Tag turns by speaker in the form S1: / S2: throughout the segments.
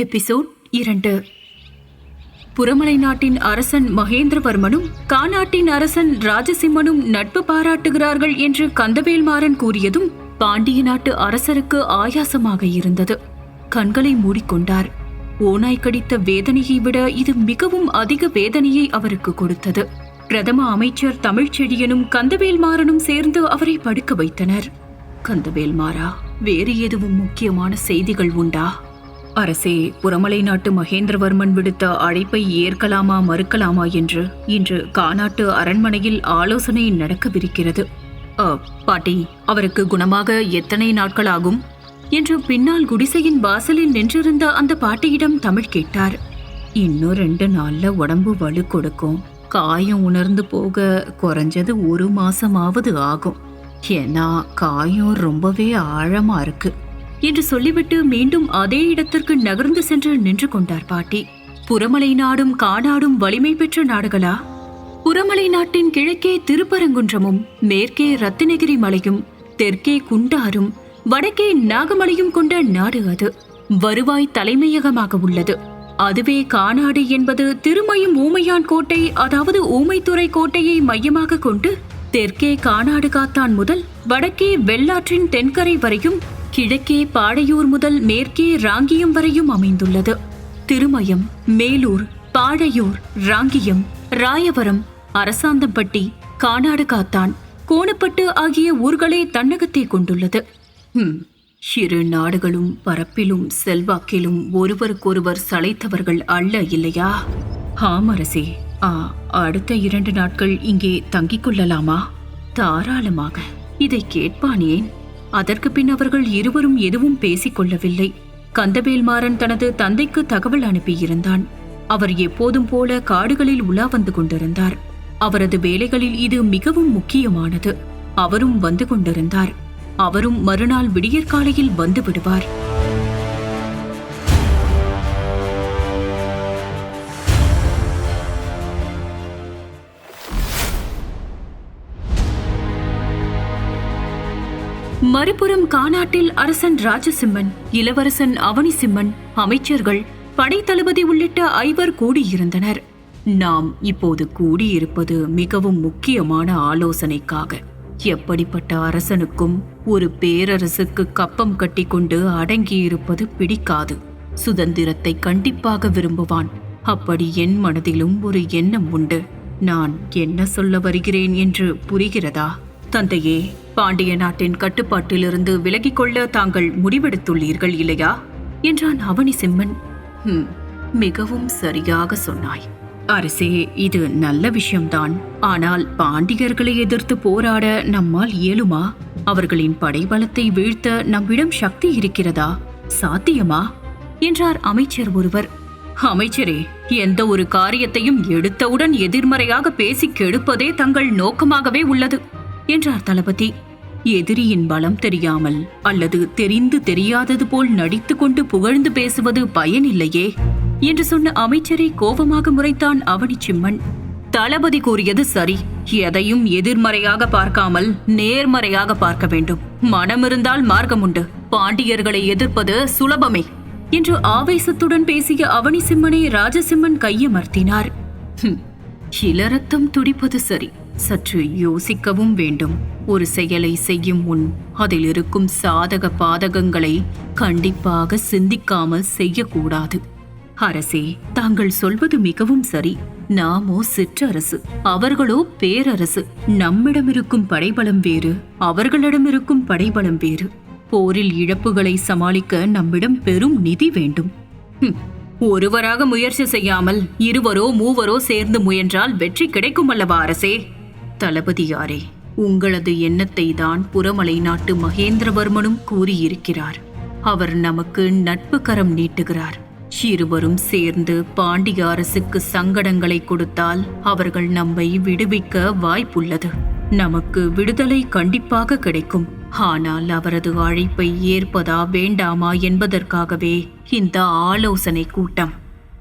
S1: Episode இரண்டு. புறமலை நாட்டின் அரசன் மகேந்திரவர்மனும் காநாட்டின் அரசன் ராஜசிம்மனும் நட்பு பாராட்டுகிறார்கள் என்று கந்தவேல்மாறன் கூறியதும் பாண்டிய நாட்டு அரசருக்கு ஆயாசமாக இருந்தது. கண்களை மூடிக்கொண்டார். ஓநாய் கடித்த வேதனையை விட இது மிகவும் அதிக வேதனையை அவருக்கு கொடுத்தது. பிரதம அமைச்சர் தமிழ்ச்செழியனும் கந்தவேல்மாறனும் சேர்ந்து அவரை படுக்க வைத்தனர். கந்தவேல்மாறா வேறு எதுவும் முக்கியமான செய்திகள் உண்டா? அரசே புறமலை நாட்டு மகேந்திரவர்மன் விடுத்த அழைப்பை ஏற்கலாமா மறுக்கலாமா என்று இன்று காநாட்டு அரண்மனையில் ஆலோசனை நடக்கவிருக்கிறது. பாட்டி அவருக்கு குணமாக எத்தனை நாட்கள் ஆகும் என்று பின்னால் குடிசையின் வாசலில் நின்றிருந்த அந்த பாட்டியிடம் தமிழ் கேட்டார். இன்னும் ரெண்டு நாள்ல உடம்பு வலு கொடுக்கும். காயம் உணர்ந்து போக குறைஞ்சது ஒரு மாசமாவது ஆகும். ஏன்னா காயம் ரொம்பவே ஆழமா இருக்கு. என்று சொல்லிவிட்டு மீண்டும் அதே இடத்திற்கு நகர்ந்து சென்று நின்று கொண்டார் பாட்டி. புறமலை நாடும் காடாடும் வலிமை பெற்ற நாடுகளா? புறமலை நாட்டின் கிழக்கே திருப்பரங்குன்றமும் மேற்கே ரத்தினகிரி மலையும் தெற்கே குண்டாரும் வடக்கே நாகமலையும் கொண்ட நாடு அது. வருவாய் தலைமையகமாக உள்ளது. அதுவே காணாடு என்பது திருமயம் ஊமையான் கோட்டை அதாவது ஊமைத்துறை கோட்டையை மையமாக கொண்டு தெற்கே காணாடு காத்தான் முதல் வடக்கே வெள்ளாற்றின் தென்கரை வரையும் கிழக்கே பாடையூர் முதல் மேற்கே ராங்கியம் வரையும் அமைந்துள்ளது. திருமயம் மேலூர் பாடையூர் ராங்கியம் ராயவரம் அரசாந்தம்பட்டி கானாடு காத்தான் கோணப்பட்டு ஆகிய ஊர்களே தன்னகத்தை கொண்டுள்ளது. இரு நாடுகளும் பரப்பிலும் செல்வாக்கிலும் ஒருவருக்கொருவர் சளைத்தவர்கள் அல்ல இல்லையா? ஹாமரசே ஆ அடுத்த இரண்டு நாட்கள் இங்கே தங்கிக் கொள்ளலாமா? தாராளமாக. இதை கேட்பானேன்? அதற்கு பின் அவர்கள் இருவரும் எதுவும் பேசிக் கொள்ளவில்லை. கந்தவேல்மாறன் தனது தந்தைக்கு தகவல் அனுப்பியிருந்தான். அவர் எப்போதும் போல காடுகளில் உலா வந்து கொண்டிருந்தார். அவரது வேலைகளில் இது மிகவும் முக்கியமானது. அவரும் வந்து கொண்டிருந்தார். அவரும் மறுநாள் விடியற்காலையில் வந்து விடுவார். மறுபுறம் காநாட்டில் அரசன் ராஜசிம்மன் இளவரசன் அவனிசிம்மன் அமைச்சர்கள் படைத்தளபதி உள்ளிட்ட ஐவர் கூடியிருந்தனர். நாம் இப்போது கூடியிருப்பது மிகவும் முக்கியமான ஆலோசனைக்காக. எப்படிப்பட்ட அரசனுக்கும் ஒரு பேரரசுக்கு கப்பம் கட்டிக்கொண்டு அடங்கியிருப்பது பிடிக்காது. சுதந்திரத்தை கண்டிப்பாக விரும்புவான். அப்படி என் மனதிலும் ஒரு எண்ணம் உண்டு. நான் என்ன சொல்ல வருகிறேன் என்று புரிகிறதா? தந்தையே பாண்டிய நாட்டின் கட்டுப்பாட்டிலிருந்து விலகிக் கொள்ள தாங்கள் முடிவெடுத்துள்ளீர்கள் இல்லையா? என்றான் அவனி சிம்மன். மிகவும் சரியாக சொன்னாய். அரசே இது நல்ல விஷயம்தான். ஆனால் பாண்டியர்களை எதிர்த்து போராட நம்மால் இயலுமா? அவர்களின் படைபலத்தை வீழ்த்த நம்மிடம் சக்தி இருக்கிறதா? சாத்தியமா? என்றார் அமைச்சர் ஒருவர். அமைச்சரே எந்த ஒரு காரியத்தையும் எடுத்தவுடன் எதிர்மறையாக பேசி கெடுப்பதே தங்கள் நோக்கமாகவே உள்ளது. என்றார் தளபதி. எதிரியின் பலம் தெரியாமல் அல்லது தெரிந்து தெரியாதது போல் நடித்துக்கொண்டு புகழ்ந்து பேசுவது பயனில்லையே என்று சொன்ன அமைச்சரை கோபமாக முறைத்தான் அவனிச்சிம்மன் தளபதி கூறியது சரி. எதையும் எதிர்மறையாக பார்க்காமல் நேர்மறையாக பார்க்க வேண்டும். மனமிருந்தால் மார்க்கம் உண்டு. பாண்டியர்களை எதிர்ப்பது சுலபமே என்று ஆவேசத்துடன் பேசிய அவனி சிம்மனை ராஜசிம்மன் கையமர்த்தினார். இளரத்தம் துடிப்பது சரி. சற்று யோசிக்கவும் வேண்டும். ஒரு செயலை செய்யும் முன் அதில் இருக்கும் சாதக பாதகங்களை கண்டிப்பாக சிந்திக்காமல் செய்யக்கூடாது. அரசே தாங்கள் சொல்வது மிகவும் சரி. நாமோ சிற்றரசு அவர்களோ பேரரசு. நம்மிடம் இருக்கும் படைபலம் வேறு அவர்களிடம் இருக்கும் படைபலம் வேறு. போரில் இழப்புகளை சமாளிக்க நம்மிடம் பெரும் நிதி வேண்டும். ஒருவராக முயற்சி செய்யாமல் இருவரோ மூவரோ சேர்ந்து முயன்றால் வெற்றி கிடைக்கும் அல்லவா அரசே? தளபதியாரே உங்களது எண்ணத்தை தான் புறமலை நாட்டு மகேந்திரவர்மனும் கூறியிருக்கிறார். அவர் நமக்கு நட்பு கரம் நீட்டுகிறார். இருவரும் சேர்ந்து பாண்டிய அரசுக்கு சங்கடங்களை கொடுத்தால் அவர்கள் நம்மை விடுவிக்க வாய்ப்புள்ளது. நமக்கு விடுதலை கண்டிப்பாக கிடைக்கும். ஆனால் அவரது அழைப்பை ஏற்பதா வேண்டாமா என்பதற்காகவே இந்த ஆலோசனை கூட்டம்.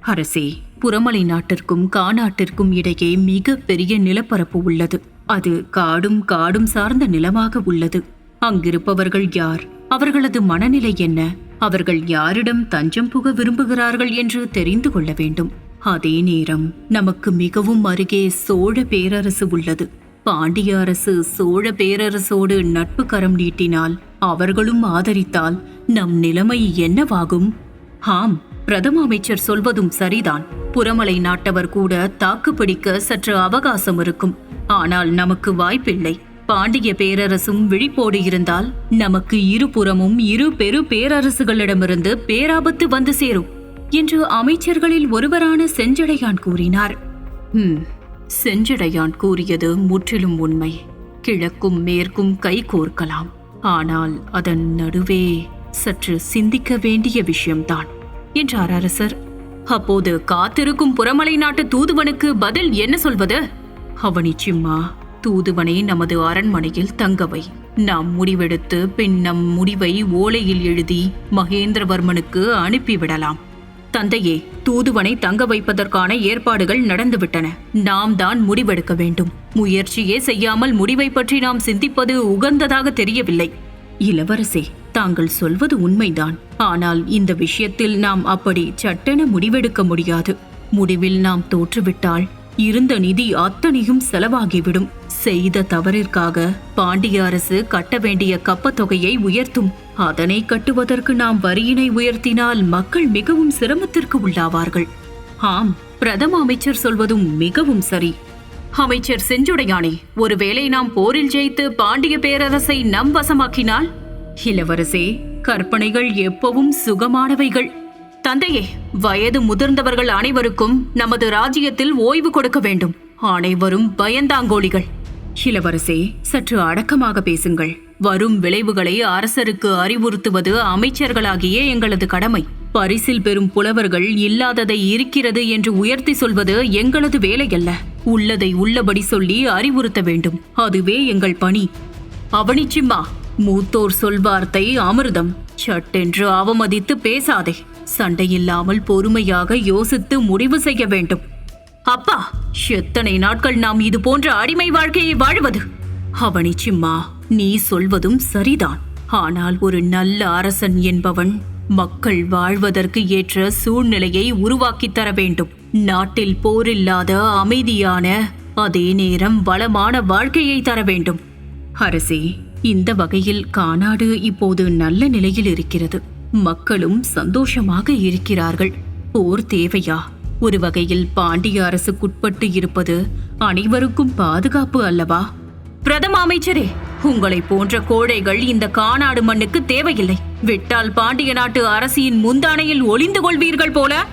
S1: அரசே புறமலை நாட்டிற்கும் காநாட்டிற்கும் இடையே மிக பெரிய நிலப்பரப்பு உள்ளது. அது காடும் காடும் சார்ந்த நிலமாக உள்ளது. அங்கிருப்பவர்கள் யார்? அவர்களது மனநிலை என்ன? அவர்கள் யாரிடம் தஞ்சம் புக விரும்புகிறார்கள் என்று தெரிந்து கொள்ள வேண்டும். அதே நேரம் நமக்கு மிகவும் அருகே சோழ பேரரசு உள்ளது. பாண்டிய அரசு சோழ பேரரசோடு நட்பு கரம் நீட்டினால் அவர்களும் ஆதரித்தால் நம் நிலைமை என்னவாகும்? ஆம் பிரதம அமைச்சர் சொல்வதும் சரிதான். புறமலை நாட்டவர் கூட தாக்குப்பிடிக்க சற்று அவகாசம் இருக்கும். ஆனால் நமக்கு வாய்ப்பில்லை. பாண்டிய பேரரசும் விழிப்போடு இருந்தால் நமக்கு இருபுறமும் இரு பெரு பேரரசுகளிடமிருந்து பேராபத்து வந்து சேரும் என்று அமைச்சர்களில் ஒருவரான செஞ்சடையான் கூறினார். செஞ்சடையான் கூறியது முற்றிலும் உண்மை. கிழக்கும் மேற்கும் கை கோர்க்கலாம். ஆனால் அதன் நடுவே சற்று சிந்திக்க வேண்டிய விஷயம்தான். என்றார் அரசர். அப்போது காத்திருக்கும் புறமலை நாட்டு தூதுவனுக்கு பதில் என்ன சொல்வது? அவனி சிம்மா தூதுவனை நமது அரண்மனையில் தங்கவை. நாம் முடிவெடுத்து பின் நம் முடிவை ஓலையில் எழுதி மகேந்திரவர்மனுக்கு அனுப்பிவிடலாம். தந்தையே தூதுவனை தங்க வைப்பதற்கான ஏற்பாடுகள் நடந்துவிட்டன. நாம் தான் முடிவெடுக்க வேண்டும். முயற்சியே செய்யாமல் முடிவை பற்றி நாம் சிந்திப்பது உகந்ததாக தெரியவில்லை. இளவரசே தாங்கள் சொல்வது உண்மைதான். ஆனால் இந்த விஷயத்தில் நாம் அப்படி சட்டென முடிவெடுக்க முடியாது. முடிவில் நாம் தோற்றுவிட்டால் இருந்த நிதி அத்தனையும் செலவாகிவிடும். செய்த தவறிற்காக பாண்டிய அரசு கட்ட வேண்டிய கப்பத்தொகையை உயர்த்தும். அதனை கட்டுவதற்கு நாம் வரியினை உயர்த்தினால் மக்கள் மிகவும் சிரமத்திற்கு உள்ளாவார்கள். ஆம் பிரதம அமைச்சர் சொல்வதும் மிகவும் சரி. அமைச்சர் செஞ்சுடையானே ஒருவேளை நாம் போரில் ஜெயித்து பாண்டிய பேரரசை நம் வசமாக்கினால்? இளவரசே கற்பனைகள் எப்பவும் சுகமானவைகள். தந்தையே வயது முதிர்ந்தவர்கள் அனைவருக்கும் நமது ராஜ்யத்தில் ஓய்வு கொடுக்க வேண்டும். அனைவரும் பயந்தாங்கோழிகள். இளவரசே சற்று அடக்கமாக பேசுங்கள். வரும் விளைவுகளை அரசருக்கு அறிவுறுத்துவது அமைச்சர்களாகிய எங்களது கடமை. பரிசில் பெறும் புலவர்கள் இல்லாததை இருக்கிறது என்று உயர்த்தி சொல்வது எங்களது வேலையல்ல. உள்ளதை உள்ளபடி சொல்லி அறிவுறுத்த வேண்டும். அதுவே எங்கள் பணி. அவனிச்சிம்மா மூத்தோர் சொல்வார்த்தை அமிர்தம். சட்டென்று அவமதித்து பேசாதே. சண்டையில்லாமல் பொறுமையாக யோசித்து முடிவு செய்ய வேண்டும். அப்பா எத்தனை நாட்கள் நாம் இது போன்ற அடிமை வாழ்க்கையை வாழ்வது? அவனிச்சிம்மா நீ சொல்வதும் சரிதான். ஆனால் ஒரு நல்ல அரசன் என்பவன் மக்கள் வாழ்வதற்கு ஏற்ற சூழ்நிலையை உருவாக்கித் தர வேண்டும். நாட்டில் போரில்லாத அமைதியான அதே நேரம் வளமான வாழ்க்கையை தர வேண்டும். அரசே இந்த வகையில் காணாடு இப்போது நல்ல நிலையில் இருக்கிறது. மக்களும் சந்தோஷமாக இருக்கிறார்கள். போர் தேவையா? ஒரு வகையில் பாண்டிய அரசுக்குட்பட்டு இருப்பது அனைவருக்கும் பாதுகாப்பு அல்லவா? பிரதம அமைச்சரே உங்களை போன்ற கோழைகள் இந்த காணாடு மண்ணுக்கு தேவையில்லை. விட்டால் பாண்டிய நாட்டு அரசியின் முந்தானையில் ஒளிந்து கொள்வீர்கள் போல?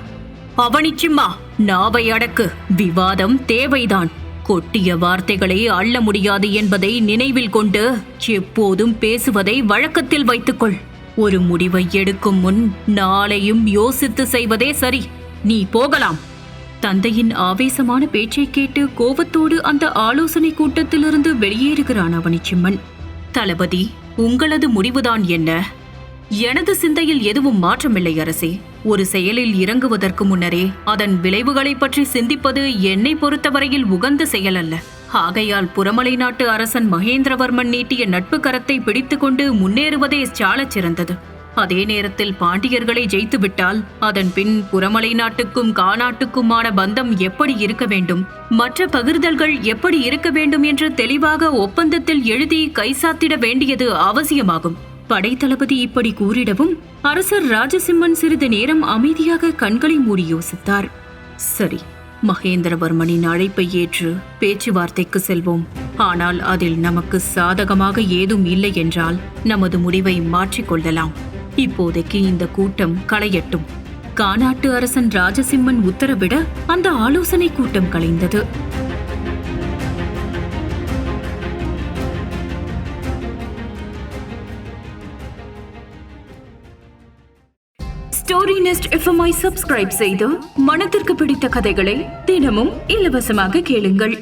S1: அவனிச்சிம்மா நாவை அடக்கு. விவாதம் தேவைதான். கொட்டிய வார்த்தைகளை அள்ள முடியாது என்பதை நினைவில் கொண்டு எப்போதும் பேசுவதை வழக்கத்தில் வைத்துக்கொள். ஒரு முடிவை எடுக்கும் முன் நாளையும் யோசித்து செய்வதே சரி. நீ போகலாம். தந்தையின் ஆவேசமான பேச்சை கேட்டு கோபத்தோடு அந்த ஆலோசனை கூட்டத்திலிருந்து வெளியேறுகிறான் அவனிச்சிம்மன். தளபதி உங்களது முடிவுதான் என்ன? எனது சிந்தையில் எதுவும் மாற்றமில்லை அரசே. ஒரு செயலில் இறங்குவதற்கு முன்னரே அதன் விளைவுகளைப் பற்றி சிந்திப்பது என்னை பொறுத்தவரையில் உகந்த செயல் அல்ல. ஆகையால் புறமலை நாட்டு அரசன் மகேந்திரவர்மன் நீட்டிய நட்பு கரத்தை பிடித்துக்கொண்டு முன்னேறுவதே சாலச் சிறந்தது. அதே நேரத்தில் பாண்டியர்களை ஜெயித்துவிட்டால் அதன் பின் புறமலை நாட்டுக்கும் காநாட்டுக்குமான பந்தம் எப்படி இருக்க வேண்டும் மற்ற பகிர்தல்கள் எப்படி இருக்க வேண்டும் என்று தெளிவாக ஒப்பந்தத்தில் எழுதி கைசாத்திட வேண்டியது அவசியமாகும். படைத்தளபதி இப்படி கூறிடவும் அரசர் ராஜசிம்மன் சிறிது நேரம் அமைதியாக கண்களை மூடி யோசித்தார். சரி மகேந்திரவர்மனின் அழைப்பை ஏற்று பேச்சுவார்த்தைக்கு செல்வோம். ஆனால் அதில் நமக்கு சாதகமாக ஏதும் இல்லை என்றால் நமது முடிவை மாற்றிக்கொள்ளலாம் இப்போதைக்கு இந்த கூட்டம் களையட்டும். காநாட்டு அரசன் ராஜசிம்மன் உத்தரவிட அந்த ஆலோசனை கூட்டம் கலைந்தது. ஸ்டோரி நெஸ்ட் எஃப்எம்ஐ சப்ஸ்கிரைப் செய்து மனதிற்கு பிடித்த கதைகளை தினமும் இலவசமாக கேளுங்கள்.